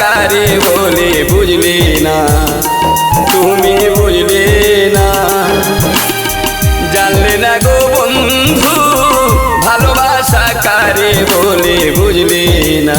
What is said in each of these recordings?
কারে বলে বুঝলে না, তুমি বুঝলে না। জানলে না গো বন্ধু, ভালোবাসা কারে বলে বুঝলে না।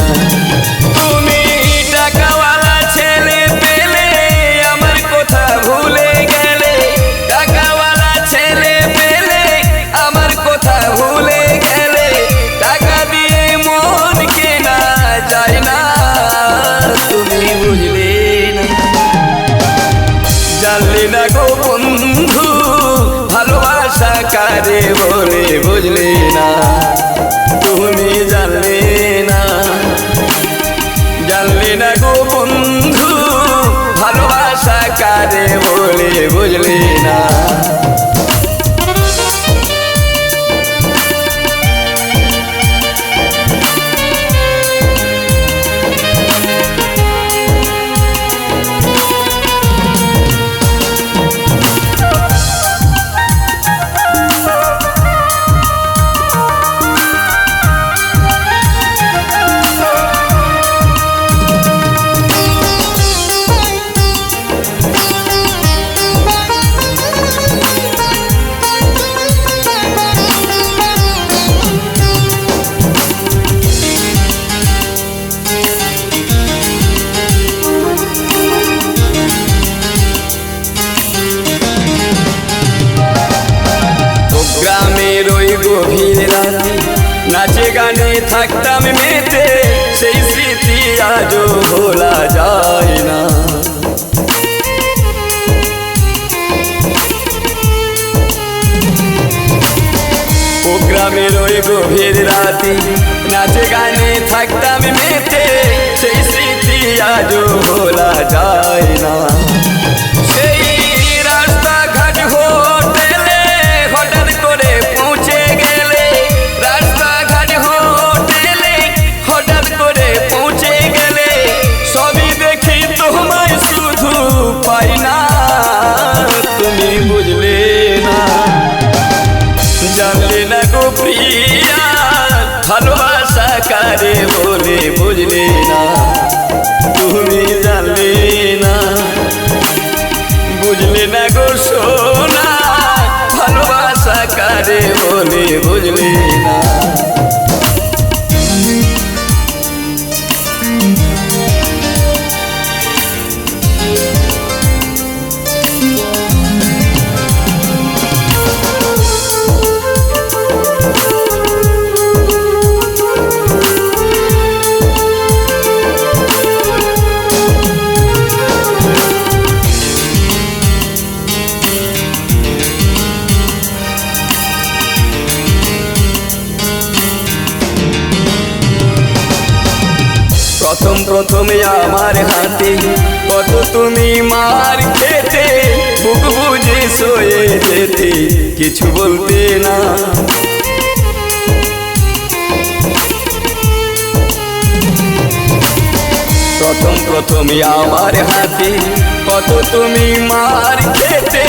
গানে থাকতাম মেতে, সেই স্মৃতি আজও ভোলা যায় না। ও গ্রামের ওই গভীর রাতে নাচে গানে থাকতাম মেতে, সেই স্মৃতি আজও ভোলা যায় না। না তুমি জানলে না। বুঝলে না গো সোনা ভালোবাসা কারে বলে বুঝলে প্রথম আমার হাতে। কত তুমি মার খেতে, বুক বুঝে সয়ে যেতে। কিছু বলতে না। প্রথম প্রথমে আমার হাতে কত তুমি মার খেতে,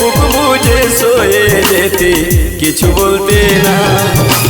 বুক বুঝে সয়ে যেতে। কিছু বলতে না।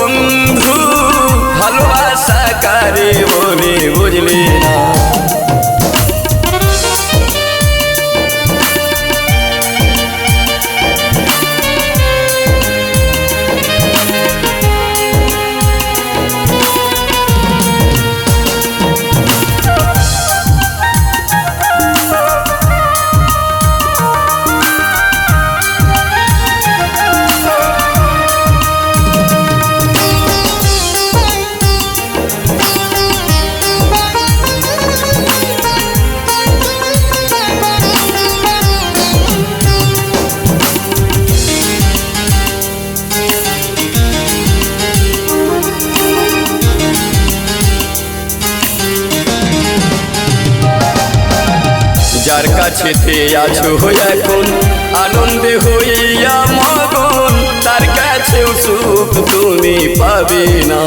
কাছেতে আছো এখন, আনন্দে হইয়া মগন, তার কাছেও সুখ তুমি পাবে না।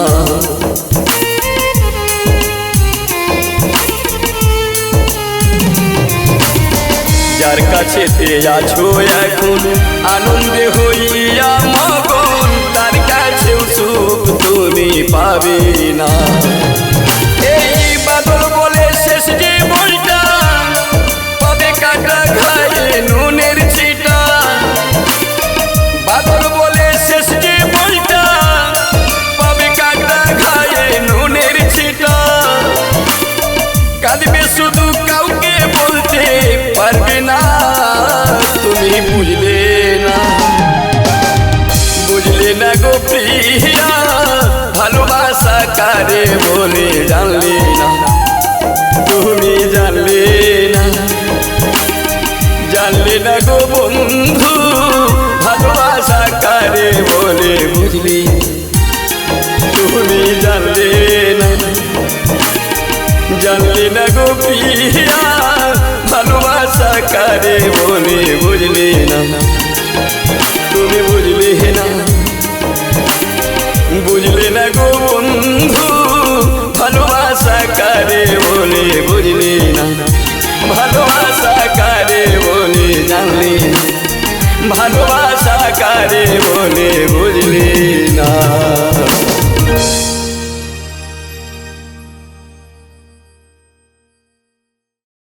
যার কাছেতে আছো এখন, আনন্দে হইয়া মগন, তার কাছেও সুখ তুমি পাবে না। না গো প্রিয়া, ভালোবাসা কারে বলে জানলে না? তুমি জানলে না? জানলে না গো বন্ধু, ভালোবাসা কারে বলে বুঝলি? তুমি জানলে না? জানলে না গো প্রিয়া, ভালোবাসা কারে বলে বুঝলে না? তুমি বুঝলে গো বন্ধু, ভালোবাসা কারে বলে বুঝলি না? ভালোবাসা কারে বলে জানলি না? ভালোবাসা কারে বলে